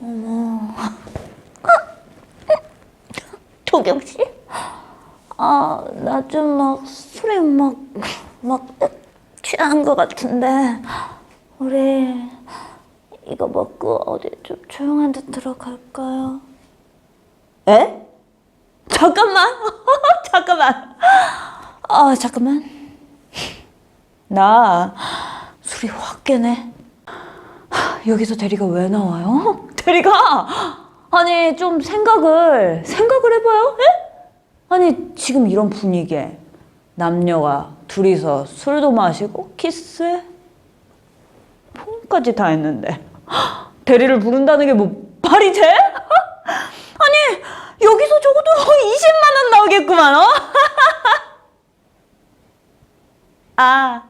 어머. 도경 씨? 아, 나 좀 막 술에 막, 막 취한 것 같은데, 우리 이거 먹고 어디 좀 조용한 데 들어갈까요? 에? 잠깐만! 잠깐만! 아, 잠깐만. 나 술이 확 깨네. 하, 여기서 대리가 왜 나와요? 대리가! 아니, 좀 생각을, 생각을 해봐요? 에? 아니, 지금 이런 분위기에 남녀가 둘이서 술도 마시고 키스해? 폰까지 다 했는데. 하, 대리를 부른다는 게 뭐 말이 돼? 아니, 여기서 적어도 20만 원 나오겠구만, 어? 아,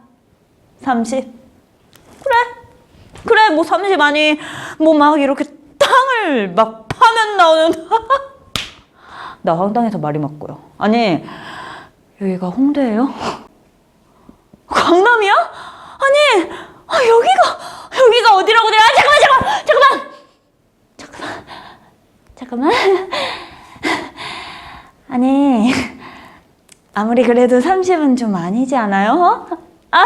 30. 그래. 그래, 뭐 30 아니, 뭐 막 이렇게 땅을 막 파면 나오는. 나 황당해서 말이 맞고요. 아니, 여기가 홍대예요? 강남이야? 아니, 아, 여기가, 여기가 어디라고 내가, 아, 잠깐만, 잠깐만, 잠깐만. 잠깐만. 잠깐만. 아니, 아무리 그래도 30은 좀 아니지 않아요? 아,